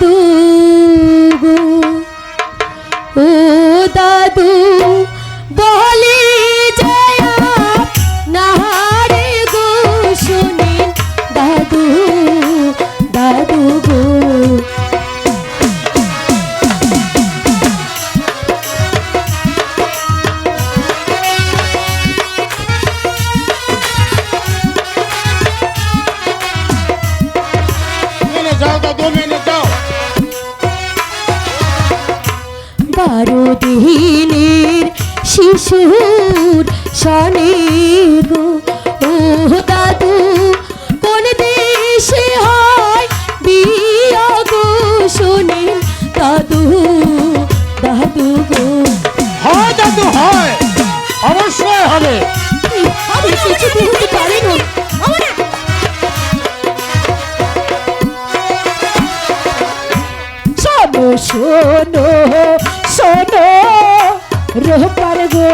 দাদু দিনের শিশুর শনি গো। ও দাদু কোন দেশে হয় বিয়া গো শুনি? দাদু দাদু গো। হয় দাদু হয়। অবশ্যই হবে। আমি কিছুতে হতে পারি না। শোনো শোনো রোপার গো।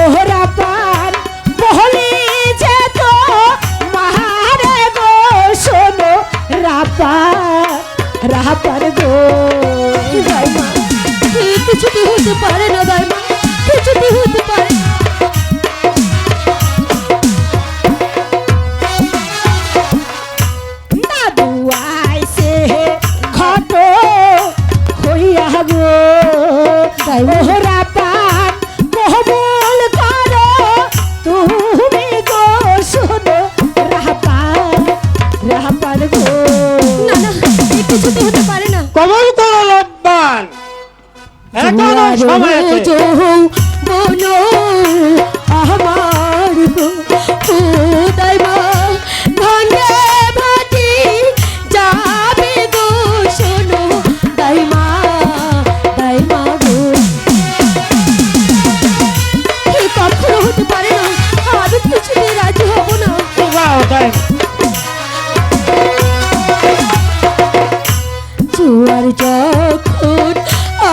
ওহরা পান বহলি যেত মাহারে গো, শোনো, রাপার রাপার গো। দাইমা কিছুতে হতে পারে না দাইমা কিছুটি হতে পারে কবল করো লব্বান এখনও সময় আছে। বনো আমার গো ও দাইমা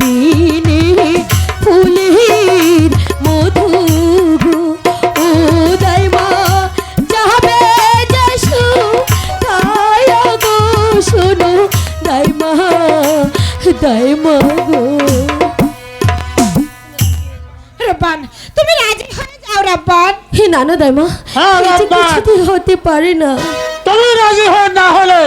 বিনে ফুলের মধু ও দাইমা যাবে যাসু তাই গো শোনো দাইমা দাইমা গো। রব্বান তুমি রাজি হয়ে যাও রব্বান। হে নানা দাইমা হ্যাঁ। কিছুতেই হতে পারে না। তুমি রাজি হয়ে না হলে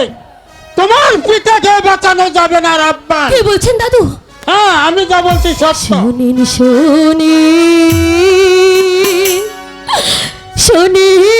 তোমার পিতাকে বাঁচানো যাবে না রাব্বান। কি বলছেন দাদু? হ্যাঁ আমি যা বলছি সত্য। শোনেন শুনি শোনেন।